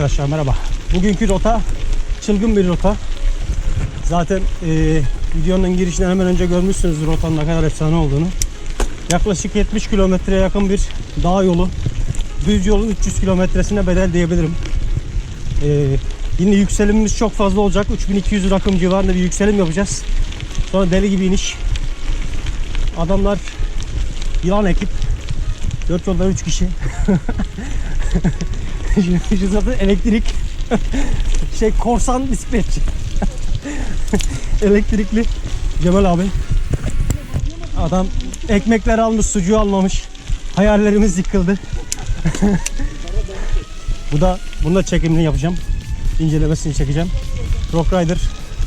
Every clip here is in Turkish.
Arkadaşlar merhaba. Bugünkü rota çılgın bir rota. Zaten e, videonun girişinden hemen önce görmüşsünüz rotanın ne kadar efsane olduğunu. Yaklaşık 70 kilometreye yakın bir dağ yolu. Düz yolun 300 kilometresine bedel diyebilirim. E, yine yükselimimiz çok fazla olacak. 3200 rakım civarında bir yükselim yapacağız. Sonra deli gibi iniş. Adamlar yılan ekip. 4 yoldan 3 kişi. Şu zaten elektrik şey korsan bisikletçi. Elektrikli Cemal abi. Adam ekmekler almış, sucuğu almamış. Hayallerimiz yıkıldı. Bu da bunu çekimini yapacağım. İncelemesini çekeceğim. Rock Rider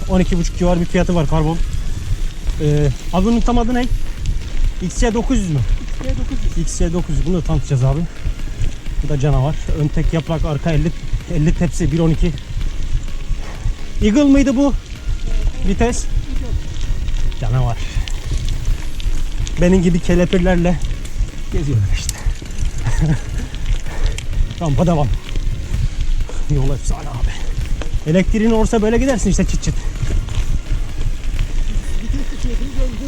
12.5 civar bir fiyatı var karbon. Ee, abi bunun tam adı ne? XC900 mü? XC900 bunu da tanıtacağız abi. Bu da canavar. Ön tek yaprak, arka 50 50 tepsi 1.12. Eagle mıydı bu? Vites. Canavar. Benim gibi kelepirlerle geziyorlar işte. Rampa devam. Yol efsane abi. Elektriğin olursa böyle gidersin işte çıt çıt.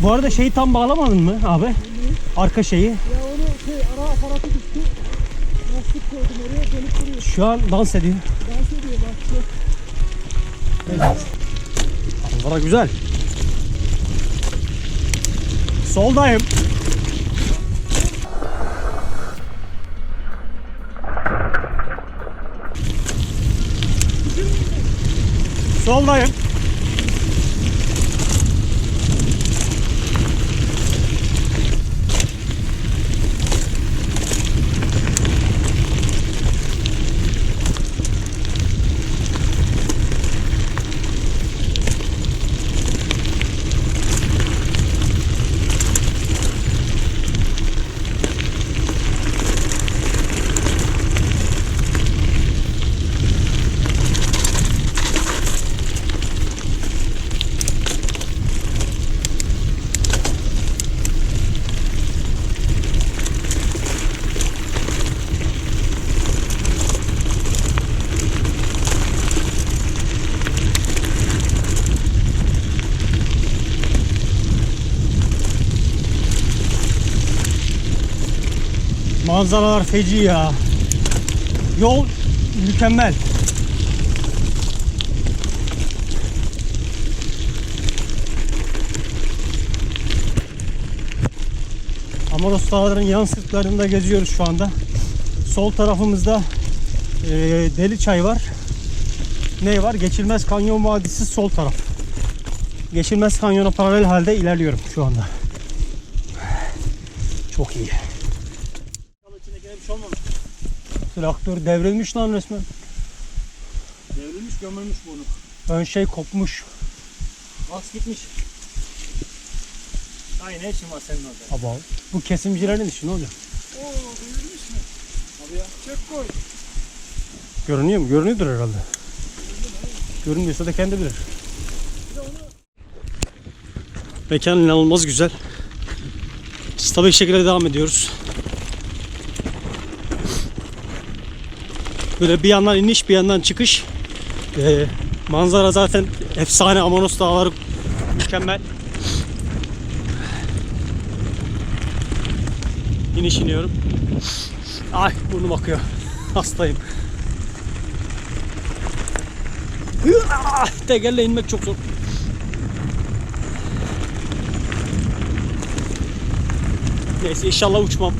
Bu arada şeyi tam bağlamadın mı abi? Arka şeyi. Koydum oraya dönüp duruyor. Şu an dans ediyor. Dans ediyor bak. Şu Manzara güzel. Soldayım. Soldayım. Manzaralar feci ya. Yol mükemmel. Amaros Dağları'nın yan sırtlarında geziyoruz şu anda. Sol tarafımızda e, Deli Çay var. Ne var? Geçilmez Kanyon Vadisi sol taraf. Geçilmez Kanyon'a paralel halde ilerliyorum şu anda. Çok iyi. içindekine bir şey olmamış. Traktör devrilmiş lan resmen. Devrilmiş gömülmüş bunu. Ön şey kopmuş. Bas gitmiş. Ay ne işin var senin orada? Aba. Bu kesimcilerin işi ne olacak? Oo duyulmuş mu? Abi ya. Çek koy. Görünüyor mu? Görünüyordur herhalde. Görünmüyorsa da kendi bilir. Mekan inanılmaz güzel. Stabil şekilde devam ediyoruz. Böyle bir yandan iniş bir yandan çıkış. Ee, manzara zaten efsane. Amanos dağları mükemmel. İniş iniyorum. Ay burnum akıyor. Hastayım. Ah, Tekerle inmek çok zor. Neyse inşallah uçmam.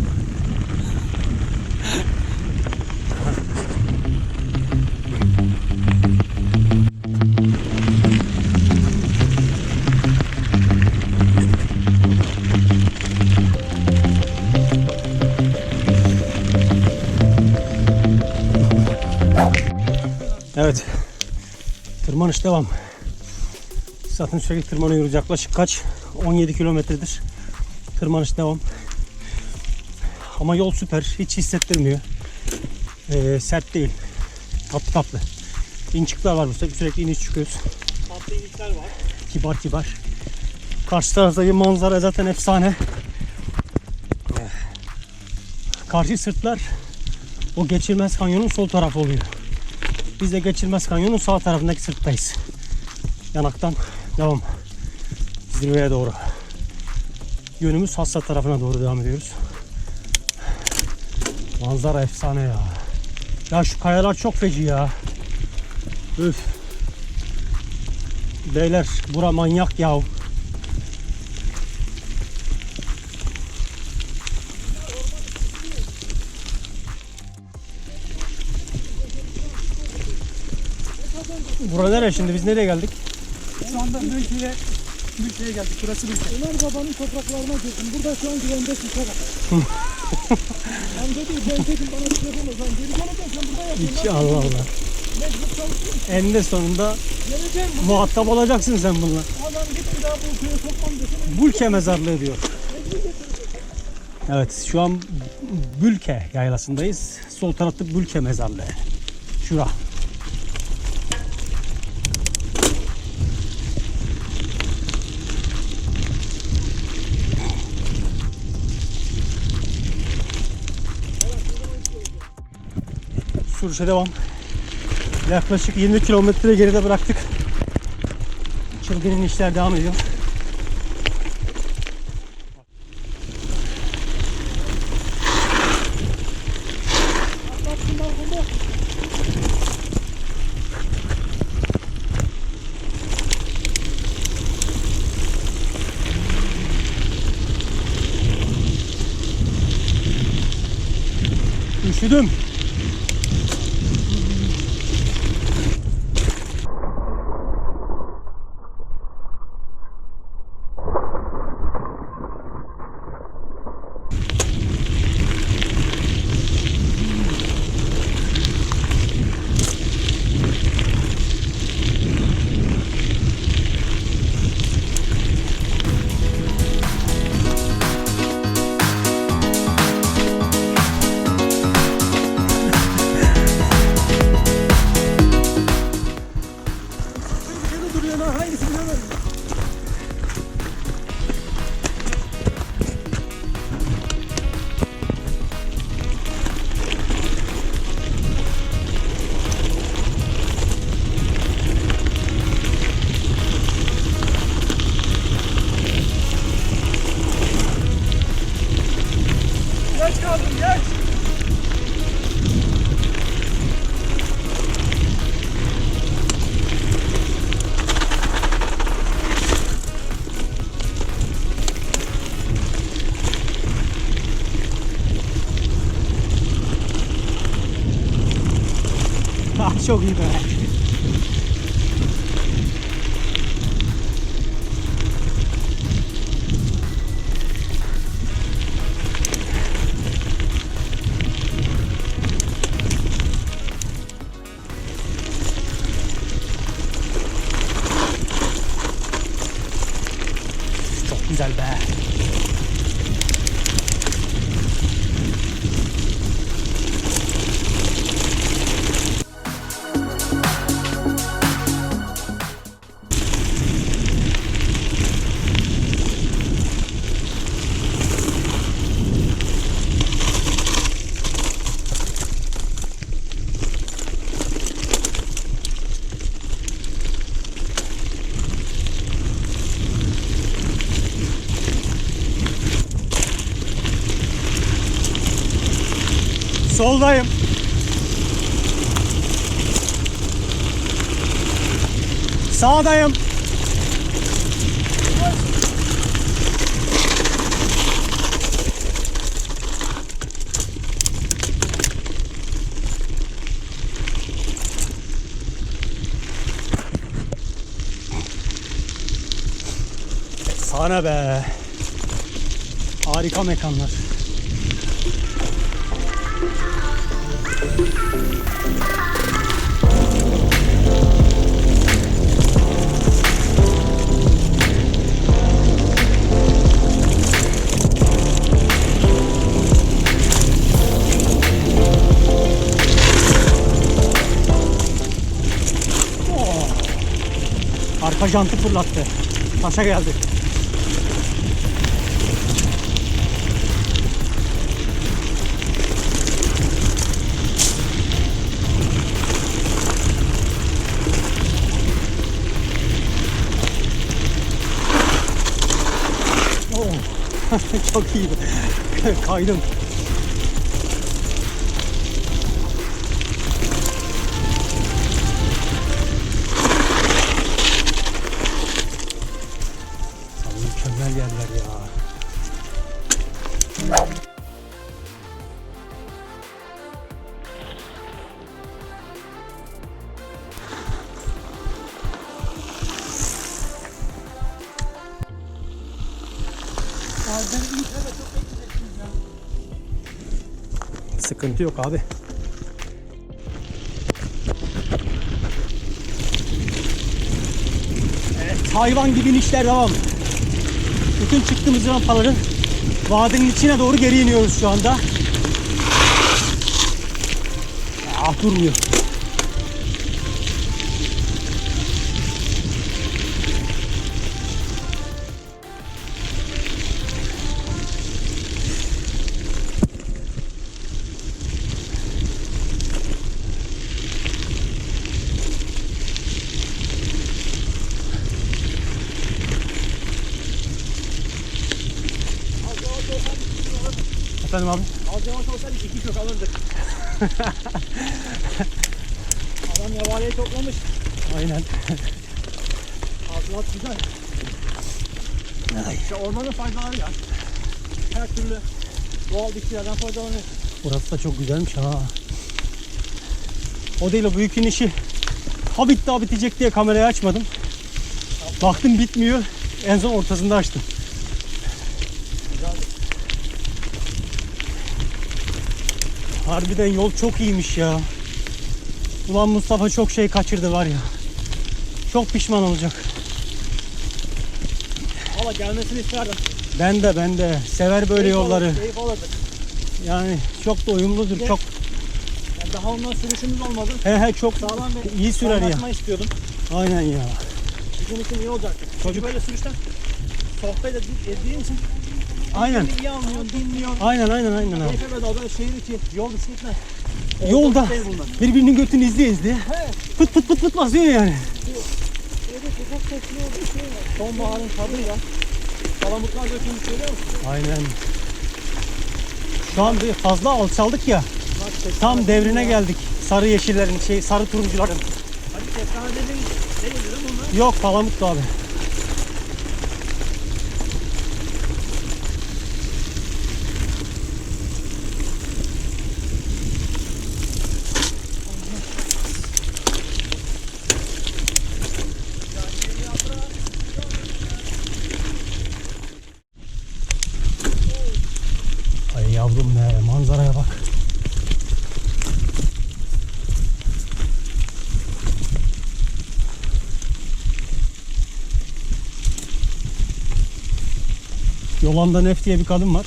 Tırmanış devam. Zaten sürekli tırmanıyoruz. Yaklaşık kaç? 17 kilometredir. Tırmanış devam. Ama yol süper. Hiç hissettirmiyor. Ee, sert değil. Tatlı tatlı. İnçikler var burada. Sürekli iniş çıkıyoruz. Tatlı iyilikler var. Kibar kibar. Karşı taraftaki manzara zaten efsane. Karşı sırtlar o geçilmez kanyonun sol tarafı oluyor. Biz de Geçilmez Kanyon'un sağ tarafındaki sırttayız. Yanaktan devam. Zirveye doğru. Yönümüz Hassa tarafına doğru devam ediyoruz. Manzara efsane ya. Ya şu kayalar çok feci ya. Üf. Beyler bura manyak yav. Bura nere şimdi? Biz nereye geldik? Şu anda Mülki'ye Mülki'ye geldik. Burası Mülki. Ömer babanın topraklarına girdim. Burada şu an güvendesin Serap. Amca diyor ben dedim bana bir şey yapamaz. Lan geri geleceksin sen burada yapıyorsun. Hiç Allah Allah. Mecbur çalışıyorsun. Eninde sonunda Geleceğim. muhatap olacaksın sen bununla. Adam git bir daha bu ülkeye sokmam desin. Bulke mezarlığı diyor. Evet şu an Bülke yaylasındayız. Sol tarafta Bülke mezarlığı. Şura. Sürüşe devam. Yaklaşık 20 kilometre geride bıraktık. Çılgın inişler devam ediyor. Üşüdüm. Ah çok iyi be. Sağdayım. Sana be. Harika mekanlar. Arka jantı fırlattı. Taşa geldi. Oh. Çok iyi. Kaydım. Sıkıntı yok abi. Evet, hayvan gibi inişler devam. Bütün çıktığımız rampaların vadinin içine doğru geri iniyoruz şu anda. Ah durmuyor. Efendim abi? Az yavaş olsaydık iki kök alırdık. Adam yavaliye toplamış. Aynen. Hasılat güzel. Ay. İşte ormanın faydaları ya. Her türlü doğal bitkilerden faydalanıyor. Burası da çok güzelmiş ha. O değil o büyük inişi. Ha bitti ha bitecek diye kamerayı açmadım. Baktım bitmiyor. En son ortasında açtım. Harbiden yol çok iyiymiş ya. Ulan Mustafa çok şey kaçırdı var ya. Çok pişman olacak. Valla gelmesini isterdim. Ben de ben de sever böyle Keyif yolları. alırdık, Keyif alırdık. Yani çok da uyumludur. Çok Yani daha ondan sürüşümüz olmadı. he he çok Sağlam bir iyi sürer ya. istiyordum. Aynen ya. Bizim için iyi olacaktı. Çocuk- Çocuk böyle sürüşten sohbet ed- ettiğin için Aynen. iyi anlıyorsun, dinliyorsun. Aynen aynen aynen abi. Keyfe bedava şehir içi yol bisikletle. Yolda bunlar. birbirinin götünü izleye izleye pıt pıt pıt pıt basıyor yani. Evde sokak sesli olduğu şey var. Sonbaharın tadıyla palamutlar dökülmüş görüyor musun? Aynen. Şu an bir fazla alçaldık ya. Tam devrine geldik. Sarı yeşillerin şey sarı turuncuların. Hadi kestane dediğin şey geliyor değil mi bunlar? Yok palamut da abi. Ay yavrum be manzaraya bak. Yolanda Nef diye bir kadın var.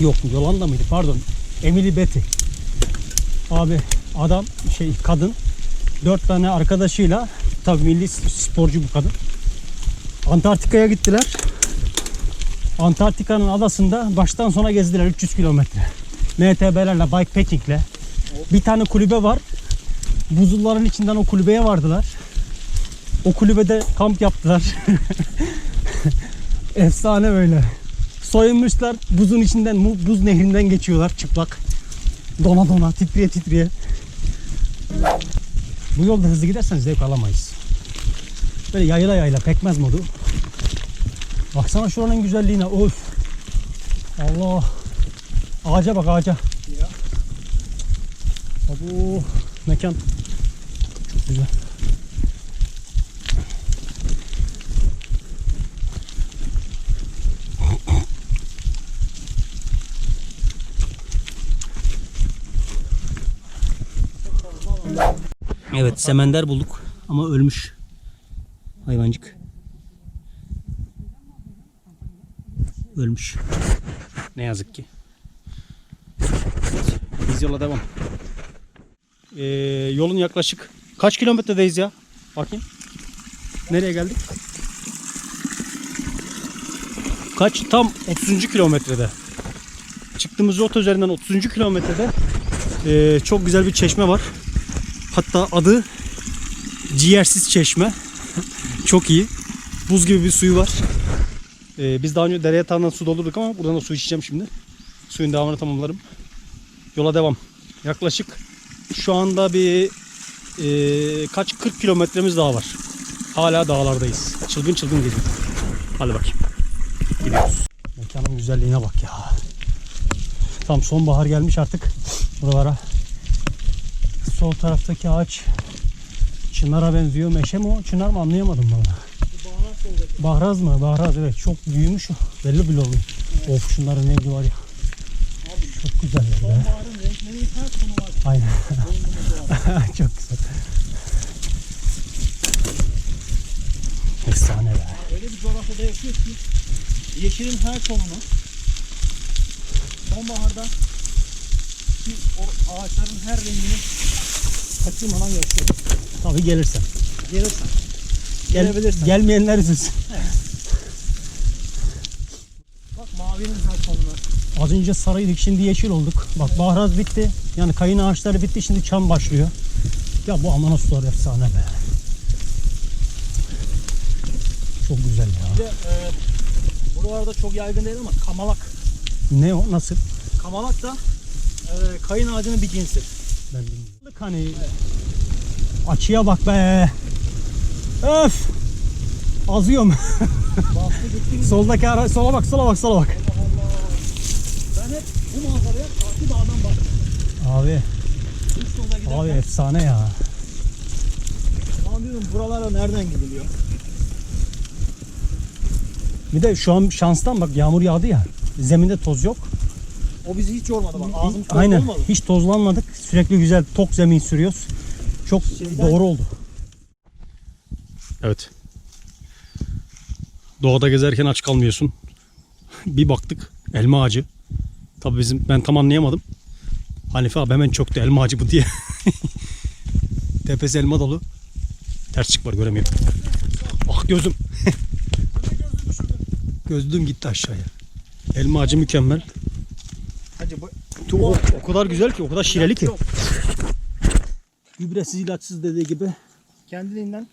Yok Yolanda mıydı pardon. Emily Betty. Abi adam şey kadın dört tane arkadaşıyla tabii milli sporcu bu kadın. Antarktika'ya gittiler. Antarktika'nın adasında baştan sona gezdiler 300 kilometre. MTB'lerle, bikepacking'le. Bir tane kulübe var. Buzulların içinden o kulübeye vardılar. O kulübede kamp yaptılar. Efsane böyle. Soyunmuşlar buzun içinden, buz nehrinden geçiyorlar çıplak. Dona dona, titriye titriye. Bu yolda hızlı giderseniz zevk alamayız. Böyle yayla yayla pekmez modu. Baksana şuranın güzelliğine. Of. Allah. Ağaca bak ağaca. Ya. Bu mekan çok güzel. Evet semender bulduk ama ölmüş hayvancık. Ölmüş. Ne yazık ki. Biz yola devam. Ee, yolun yaklaşık kaç kilometredeyiz ya? Bakayım. Nereye geldik? Kaç? Tam 30. kilometrede. Çıktığımız rota üzerinden 30. kilometrede ee, çok güzel bir çeşme var. Hatta adı ciğersiz çeşme. çok iyi. Buz gibi bir suyu var. Ee, biz daha önce dere yatağından su doldurduk ama buradan da su içeceğim şimdi. Suyun devamını tamamlarım. Yola devam. Yaklaşık şu anda bir e, kaç 40 kilometremiz daha var. Hala dağlardayız. Çılgın çılgın geliyor. Hadi bakayım. Gidiyoruz. Mekanın güzelliğine bak ya. Tam sonbahar gelmiş artık buralara. Sol taraftaki ağaç çınara benziyor. Meşe mi o? Çınar mı anlayamadım valla. Bahraz mı? Bahraz evet. Çok büyümüş. Belli bile oluyor. Of şunların rengi var ya. Çok güzeller be. Sonbaharın renkleri her sonu var. Aynen. Çok güzel. Efsane be. Öyle bir coğrafyada yaşıyoruz ki yeşilin her tonunu sonbaharda ki o ağaçların her rengini kaçırmadan yaşıyor. Tabii gelirsen. Gelirsen. Gel, Gelebilirsen. gelmeyenler üzülsün. Bak mavinin her tonunu. Az önce sarıydık şimdi yeşil olduk. Bak bahraz bitti. Yani kayın ağaçları bitti şimdi çam başlıyor. Ya bu Amanoslar efsane be. Çok güzel ya. Bir de e, buralarda çok yaygın değil ama kamalak. Ne o nasıl? Kamalak da e, kayın ağacının bir cinsi. Ben bilmiyorum. Hani açıya bak be. Öf. Azıyorum. Soldaki ara sola bak sola bak sola bak. Allah Allah. Ben hep bu manzaraya Fatih Dağ'dan baktım. Abi abi efsane ya. Lan diyorum buralara nereden gidiliyor? Bir de şu an şanstan bak yağmur yağdı ya. Zeminde toz yok. O bizi hiç yormadı bak. Ağzım çok Aynen. olmadı. Hiç tozlanmadık. Sürekli güzel tok zemin sürüyoruz. Çok Şeyden- doğru oldu. Evet. Doğada gezerken aç kalmıyorsun. bir baktık elma ağacı. Tabii bizim ben tam anlayamadım. Hanife abi hemen çöktü elma ağacı bu diye. Tepesi elma dolu. Ters çık var göremiyorum. Ah gözüm. Gözlüğüm gitti aşağıya. Elma ağacı mükemmel. Hacı bu O, o kadar güzel ki, o kadar şireli ki. Yok. Gübresiz, ilaçsız dediği gibi. kendiliğinden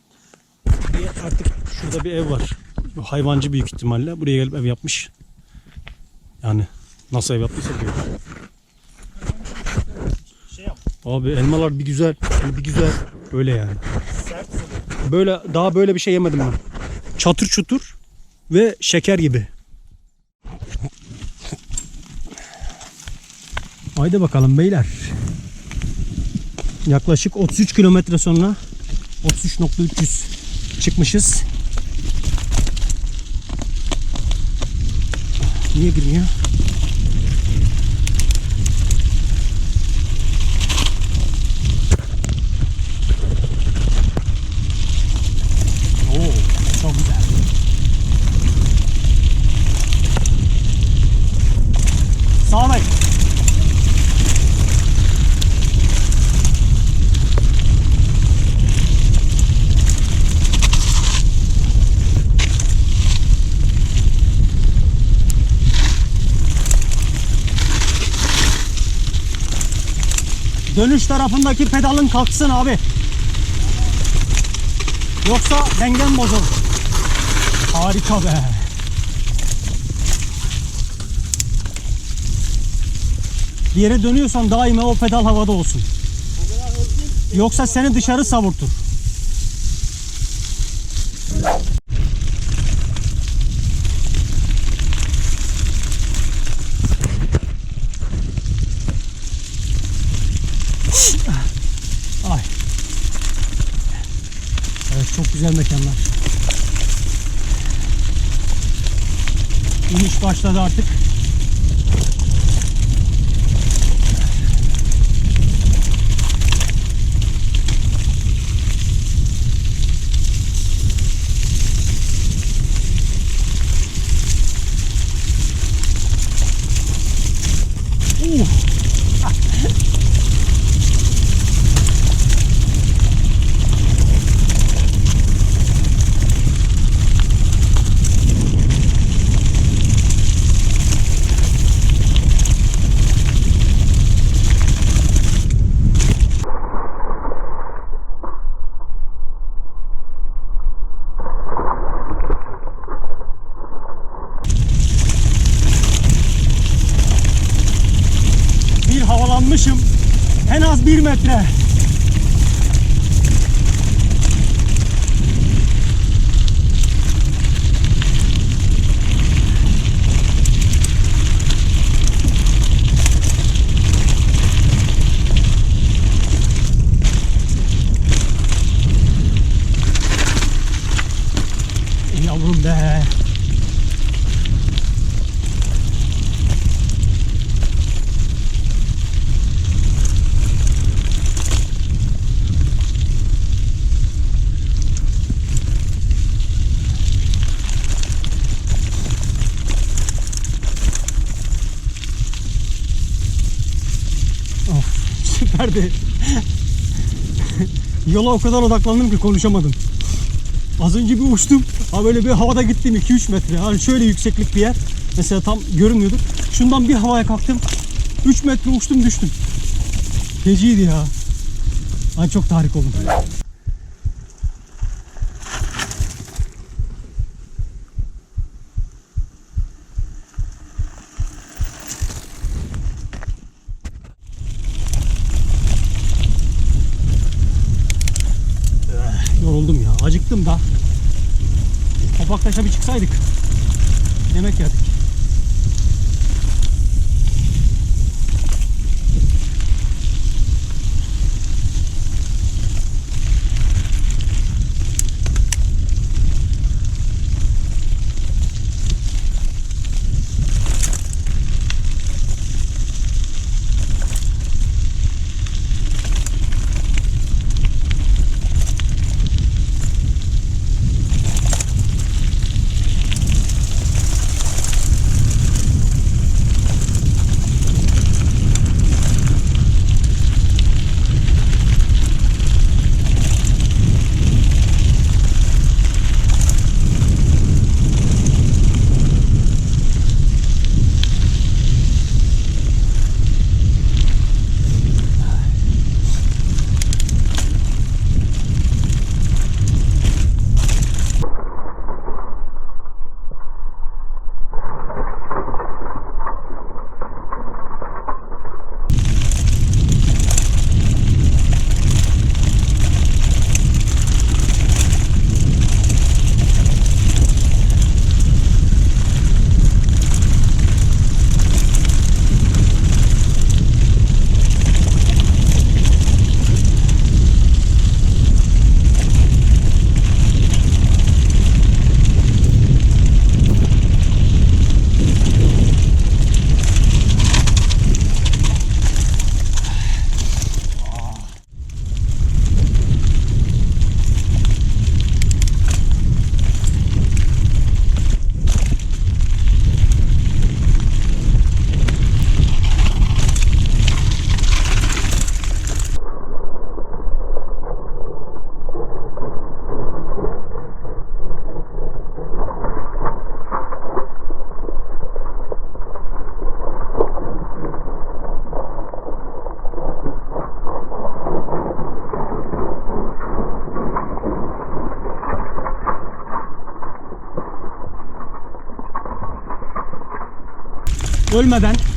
Bir artık şurada bir ev var. Bu hayvancı büyük ihtimalle. Buraya gelip ev yapmış. Yani nasıl ev yaptıysa diyor. şey yap. Abi elmalar bir güzel, bir güzel. Öyle yani. Sert. Böyle daha böyle bir şey yemedim ben. Çatır çutur ve şeker gibi. Haydi bakalım beyler. Yaklaşık 33 kilometre sonra 33.300 çıkmışız. Niye girmiyor? Dönüş tarafındaki pedalın kalksın abi. Yoksa dengen bozulur. Harika be. Bir yere dönüyorsan daima o pedal havada olsun. Yoksa seni dışarı savurtur. Ay. Evet çok güzel mekanlar. İniş başladı artık. En az bir metre. Yavrum be. Of süperdi. Yola o kadar odaklandım ki konuşamadım. Az önce bir uçtum. Ha böyle bir havada gittim 2-3 metre. Hani şöyle yükseklik bir yer. Mesela tam görünmüyordu. Şundan bir havaya kalktım. 3 metre uçtum düştüm. Feciydi ya. Ay çok tahrik oldum. Yoruldum ya. Acıktım da. Topaktaş'a bir çıksaydık. Yemek yerdik. Ölmeden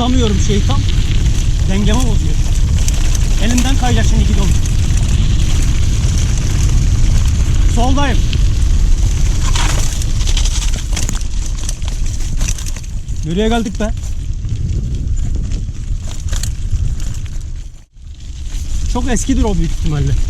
tutamıyorum şeyi tam. Dengemi bozuyor. Elimden kayacak şimdi gidon. Soldayım. Nereye geldik be? Çok eskidir o büyük ihtimalle.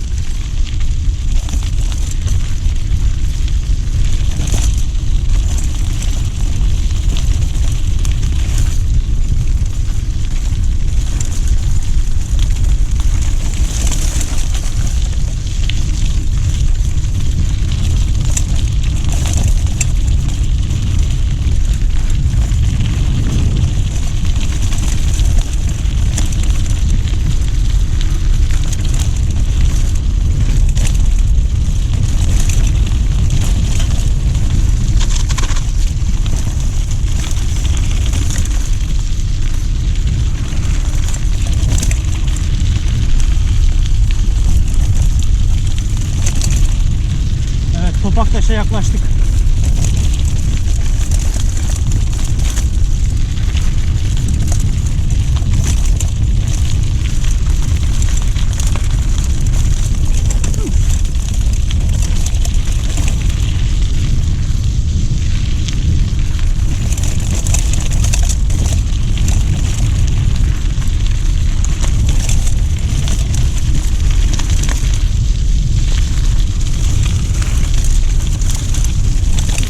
Yaklaştık.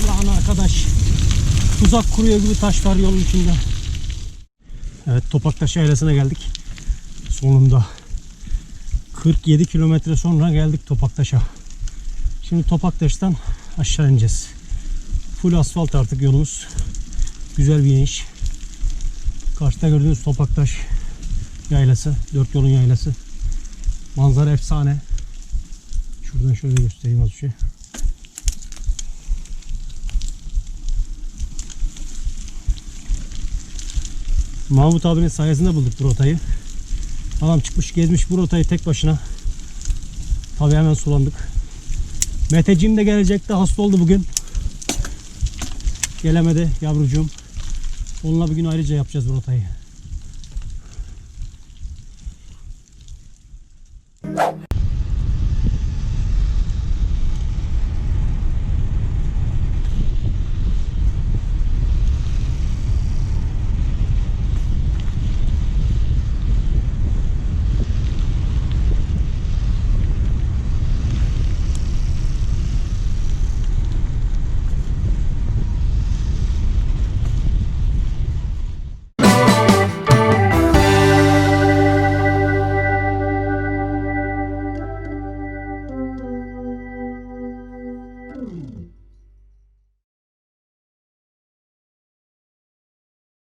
Lan arkadaş. Tuzak kuruyor gibi taş var yolun içinde. Evet Topaktaş Yaylası'na geldik. Sonunda. 47 kilometre sonra geldik Topaktaş'a. Şimdi Topaktaş'tan aşağı ineceğiz. Full asfalt artık yolumuz. Güzel bir iniş. Karşıda gördüğünüz Topaktaş yaylası. Dört yolun yaylası. Manzara efsane. Şuradan şöyle göstereyim az bir şey. Mahmut abinin sayesinde bulduk bu rotayı. Adam çıkmış gezmiş bu rotayı tek başına. Tabii hemen sulandık. Meteciğim de gelecekti hasta oldu bugün. Gelemedi yavrucuğum. Onunla bugün ayrıca yapacağız bu rotayı.